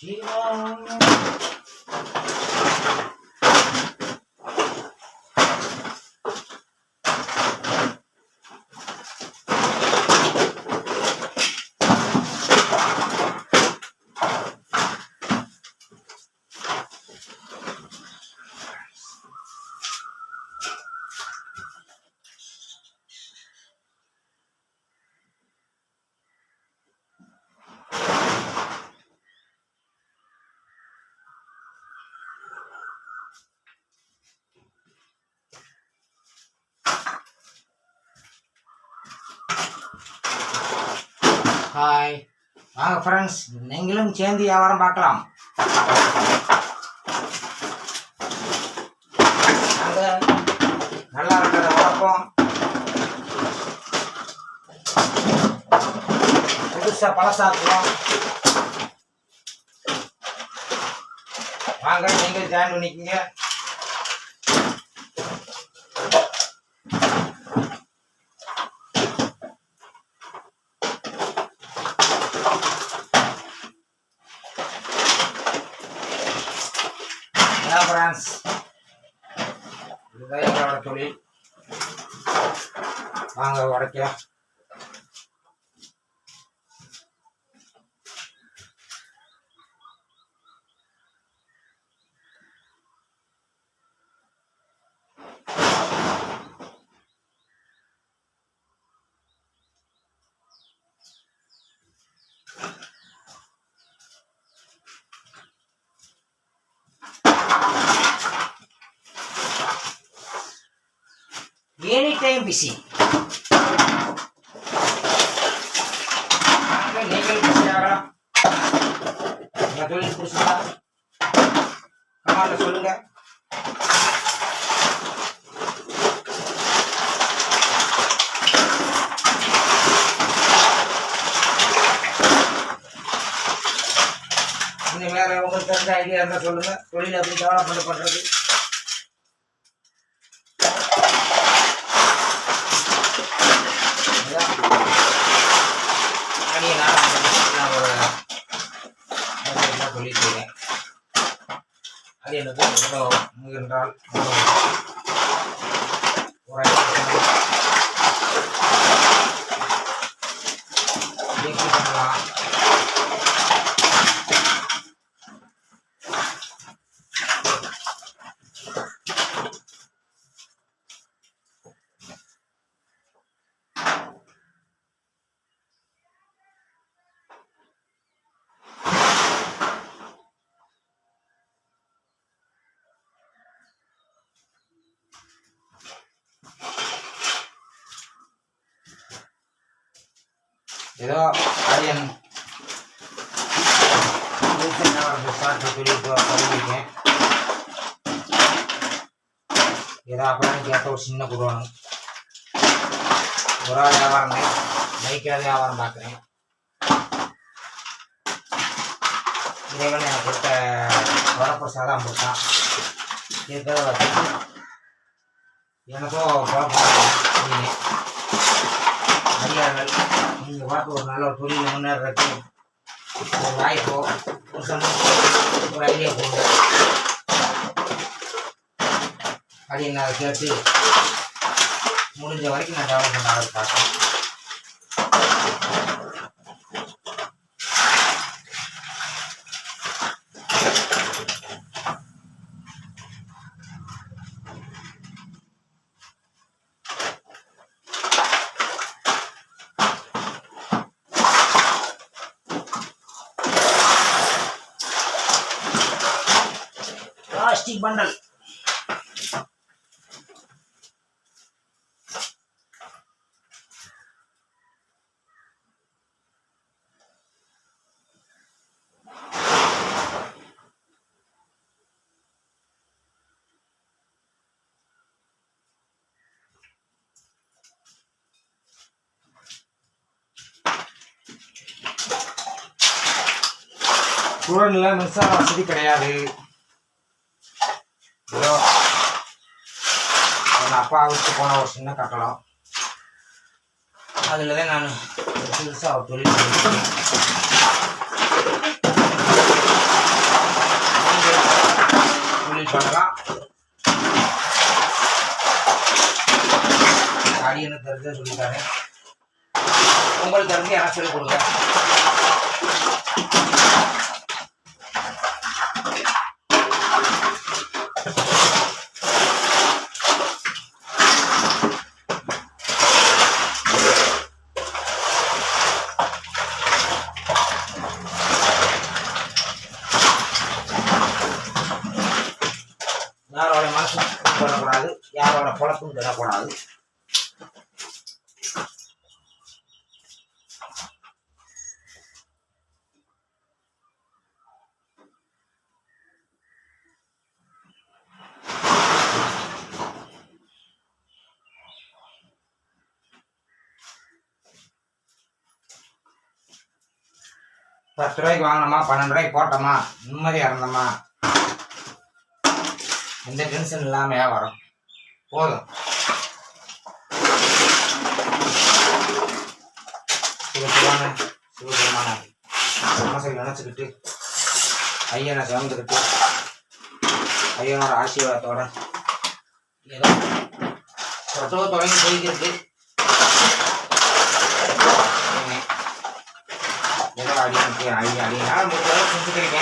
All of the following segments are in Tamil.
違う ஹாய் வாங்க ஃப்ரெண்ட்ஸ் நீங்களும் சேர்ந்து வியாபாரம் பார்க்கலாம். நாங்க நல்லா இருக்கிறத வளர்ப்போம் புதுசாக பழசாக்குவோம் வாங்க நீங்கள் ஜாயின் பண்ணிக்கோங்க. அதான் ஃப்ரெண்ட்ஸ் இதுதான் எங்களோட தொழில். வாங்க உடைக்க எனி டைம் பிஸி நீங்கள் பிஸி ஆகலாம் தொழில் பிடிச்சிருந்தா கமாண்ட சொல்லுங்க இந்த வேற உங்களுக்கு தெரிஞ்ச ஐடியா இருந்தால் சொல்லுங்க தொழில் எப்படி டெவலப்மெண்ட் பண்ணுறது அதான். அடியே நான் நான் ஒரு சொல்லியிருக்கேன் அது எனக்கு எவ்வளோ என்றால் ஒரு ஐடியா பண்ணலாம் ஏதோ ஆரியன் பார்த்து சொல்லிட்டு பண்ணியிருக்கேன் ஏதோ அப்படின்னு கேட்ட ஒரு சின்ன குருவானு ஒரு ஆள் வியாபாரம். தான் பைக்கில் வியாபாரம் பார்க்குறேன். இறைவன் எனக்கு கொடுத்த வரப்பிரசாதம் கொடுத்தான். இருக்கிறத வச்சுட்டு எனக்கும் குழப்பம் ஐயார்கள் நீங்கள் பார்த்து ஒரு நல்ல ஒரு தொழில் முன்னேறதுக்கு ஒரு வாய்ப்போ ஒரு சந்தோஷம் ஒரு ஐடியா போடுங்க அப்படின்னு நான் கேட்டு முடிஞ்ச வரைக்கும் நான் டெவலப் பண்ண ஆரம்பி பார்க்குறேன் பிளாஸ்டிக் பண்டல் குழந்தைல மின்சார வசதி கிடையாது. ஏதோ அப்பா வச்சு போன ஒரு சின்ன கட்டடம். அதில் தான் நான் புதுசாக அவர் தொழில் பண்ணிருக்கேன். தொழில் பண்ணலாம் அடி என்ன தெரிஞ்சு சொல்லிட்டாரு. உங்களுக்கு தெரிஞ்சு எனக்கு சொல்லிக் கொடுங்க. யாரோட மனசும் பண்ணக்கூடாது யாரோட பொழப்பும் திடக்கூடாது பத்து ரூபாய்க்கு வாங்கினோமா பன்னெண்டு ரூபாய்க்கு போட்டோமா நிம்மதியாக இருந்தோமா? எந்த டென்ஷன் இல்லாமையா வரும் போதும். சிவசிவான சிவபெருமான மனசை நினச்சிக்கிட்டு ஐயனை சேர்ந்துக்கிட்டு ஐயனோட ஆசீர்வாதத்தோட ஏதோ தொடங்கி போய்க்கிருக்கு எதாவது அடி அடி அடினால முடிஞ்ச அளவுக்கு செஞ்சுக்கிறீங்க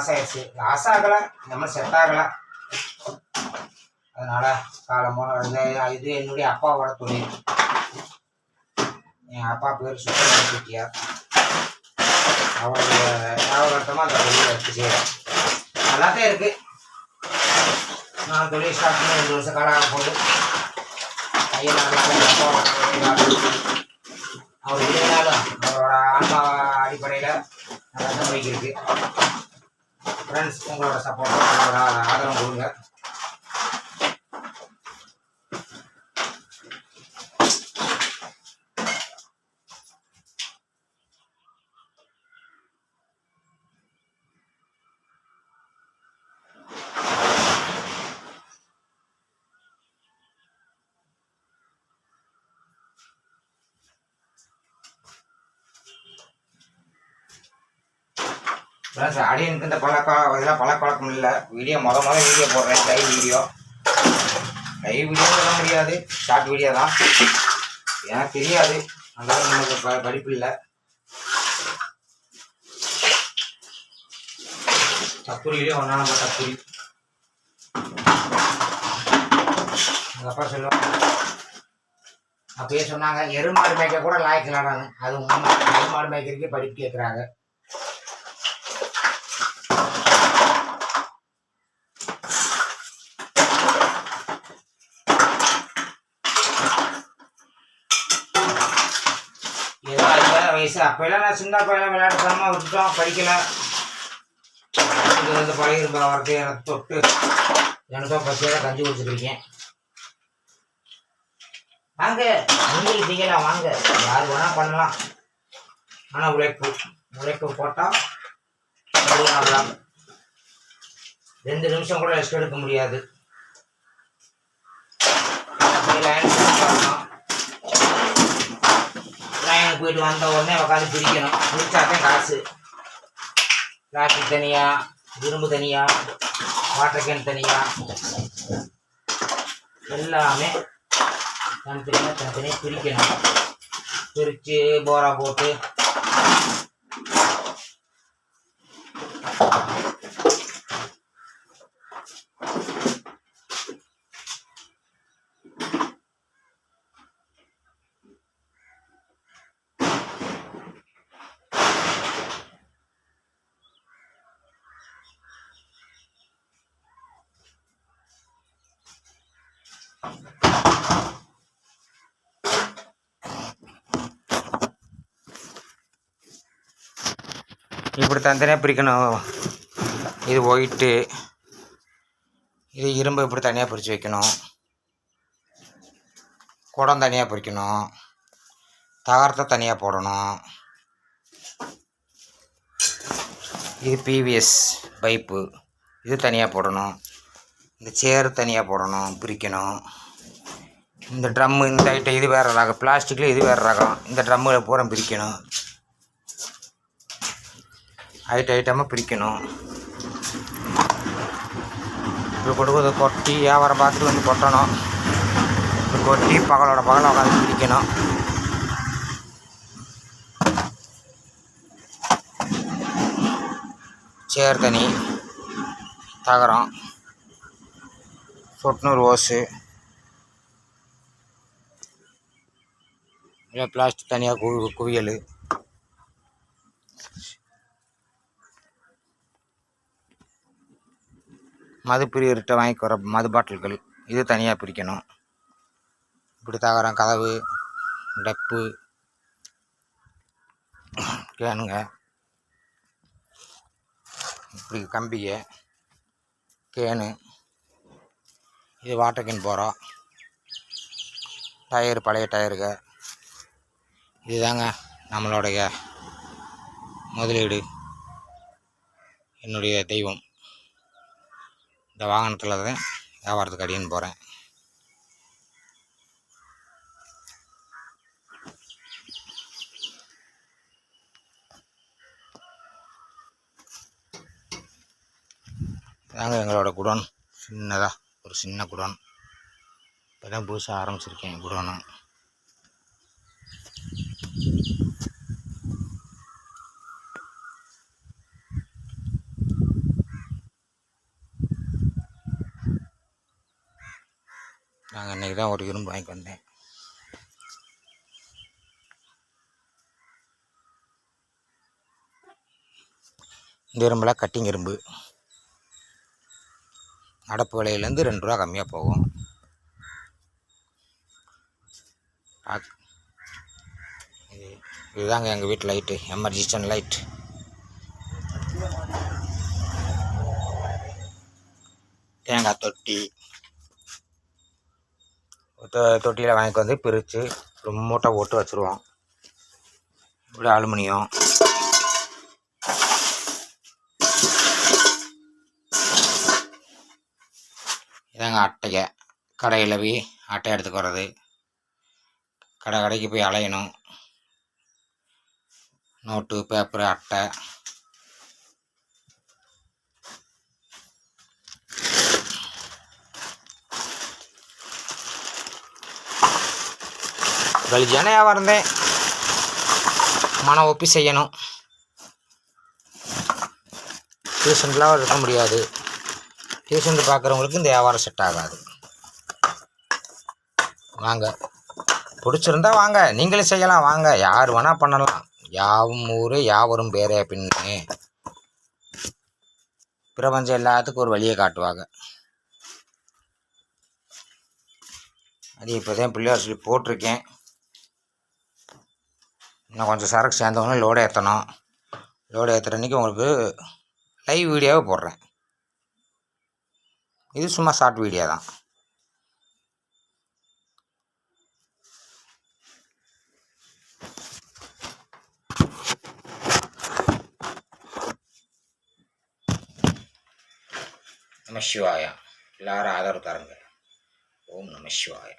லாஸ் ஆயிடுச்சு லாஸ் ஆகலை நம்ம செட் ஆகலை அதனால காலம் போன இது என்னுடைய அப்பாவோட தொழில். என் அப்பா பேர் சுப்பிரமணிய செட்டியார் அவருடைய ஞாபகத்தமாக அந்த தொழிலை எடுத்து செய்கிறேன் தான் இருக்கு. நான் தொழில் ஸ்டார்ட் பண்ணி ரெண்டு வருஷம் காலம் ஆக போகுது. ஐயா அவர் இல்லைனாலும் அவரோட ஆன்மா அடிப்படையில் நல்லா தான் போய்க்கிருக்கு ஃப்ரெண்ட்ஸ் உங்களோட சப்போர்ட் உங்களோட ஆதரவு கொடுங்க. ஃப்ரெண்ட்ஸ் அடியனுக்கு இந்த பழக்கம் இதெல்லாம் பழக்கவழக்கம் இல்லை. வீடியோ முத முதல் வீடியோ போடுறேன் லைவ் வீடியோ லைவ் வீடியோ சொல்ல முடியாது. ஷார்ட் வீடியோ தான். எனக்கு தெரியாது. அந்த நமக்கு ப படிப்பு இல்லை. தப்புரியிலே ஒன்றா நம்ம தப்புரி. எங்கள் அப்பா சொல்லுவாங்க. அப்பயே சொன்னாங்க எருமாடு மேய்க்க கூட லாய்க்கலாடான்னு அது உண்மை. எருமாடு மேய்க்கிறதுக்கே படிப்பு கேட்குறாங்க ஏதோ ஐயாயிரம் வயசு அப்பெல்லாம் நான் சின்ன பையன் விளையாட்டுத்தனமாக விட்டுட்டோம். படிக்கல. இது வந்து பழைய இருப்பா வரது எனக்கு தொட்டு எனக்கும் பசியாக கஞ்சி குடிச்சிருக்கேன் வாங்க. நீங்கள் செய்யலாம் வாங்க. யார் வேணால் பண்ணலாம். ஆனால் உழைப்பு. உழைப்பு போட்டால் ஆகலாம். ரெண்டு நிமிஷம் கூட ரெஸ்ட் எடுக்க முடியாது. லைன் போயிட்டு வந்த உடனே உட்காந்து பிரிக்கணும் பிரிச்சாதான் காசு பிளாஸ்டிக் தனியா இரும்பு தனியா வாட்டர் கேன் தனியா எல்லாமே தனித்தனியாக தனித்தனியாக பிரிக்கணும் பிரித்து போரா போட்டு இப்படி தனித்தனியாக பிரிக்கணும். இது ஒயிட்டு இது இரும்பு இப்படி தனியாக பிரித்து வைக்கணும். குடம் தனியாக பிரிக்கணும். தகரத்தை தனியாக போடணும். இது பிவிஎஸ் பைப்பு இது தனியாக போடணும். இந்த சேர் தனியாக போடணும் பிரிக்கணும். இந்த ட்ரம்மு இந்த ஐட்டம் இது வேறு ரகம். பிளாஸ்டிக்கில் இது வேறு ரகம். இந்த ட்ரம்மில் பூரா பிரிக்கணும். ஹைட் ஐட்டமாக பிரிக்கணும் இப்படி கொடுக்குறது கொட்டி வியாபாரம் பார்த்துட்டு வந்து கொட்டணும். இப்படி கொட்டி பகலோட பகல உட்காந்து பிரிக்கணும் சேர் தனி தகரம் சொட்நூறு ஓஸு இல்லை பிளாஸ்டிக் தனியாக குவி குவியல். மது பிரியர்கிட்ட வாங்கிக்கு வர மது பாட்டில்கள். இது தனியாக பிரிக்கணும். இப்படி தகரம் கதவு டப்பு கேனுங்க. இப்படி கம்பிங்க கேனு. இது வாட்டர் கேன் போகிறோம் டயரு பழைய டயருங்க. இதுதாங்க நம்மளுடைய முதலீடு. என்னுடைய தெய்வம். இந்த வாகனத்தில் தான் வியாபாரத்துக்கு அடின்னு போகிறேன் இதாங்க எங்களோட குடோன். சின்னதாக ஒரு சின்ன குடோன். இப்போ தான் புதுசாக ஆரம்பிச்சிருக்கேன் குடோனும் நாங்கள் இன்றைக்கி தான் ஒரு இரும்பு வாங்கி வந்தேன். இந்த இரும்புலாம் கட்டிங் இரும்பு. அடப்பு விலையிலேருந்து ரெண்டு ரூபா கம்மியாக போகும். இது இதுதாங்க எங்கள் வீட்டு லைட்டு எமர்ஜென்சன் லைட் தேங்காய் தொட்டி தொட்டியில் வாங்கிட்டு வந்து பிரித்து ஒரு மூட்டை போட்டு வச்சுருவோம். இப்படி அலுமினியம் இதாங்க அட்டையை. கடையில் போய் அட்டை எடுத்துக்கு வர்றது. கடை கடைக்கு போய் அலையணும். நோட்டு பேப்பரு அட்டை. கலிஜான வியாபாரம் தான் மன ஒப்பி செய்யணும். டியூஷன்லாம் இருக்க முடியாது. டியூஷன் பார்க்குறவங்களுக்கு இந்த வியாபாரம் செட் ஆகாது. வாங்க. பிடிச்சிருந்தா வாங்க. நீங்களும் செய்யலாம். வாங்க. யார் வேணால் பண்ணலாம். யாவும் ஊர் யாவரும் பேரே அப்படின்னு பிரபஞ்சம் எல்லாத்துக்கும் ஒரு வழியை காட்டுவாங்க. அது இப்போ தான் பிள்ளையார் சொல்லி போட்டிருக்கேன். இன்னும் கொஞ்சம் சரக்கு சேர்ந்தவொடனே லோடு ஏற்றணும் லோடு ஏற்றுற அன்றைக்கி உங்களுக்கு லைவ் வீடியோவே போடுறேன். இது சும்மா ஷார்ட் வீடியோ தான். நம சிவாயா. எல்லாரும் ஆதரவு தருங்க. ஓம் நம சிவாயா.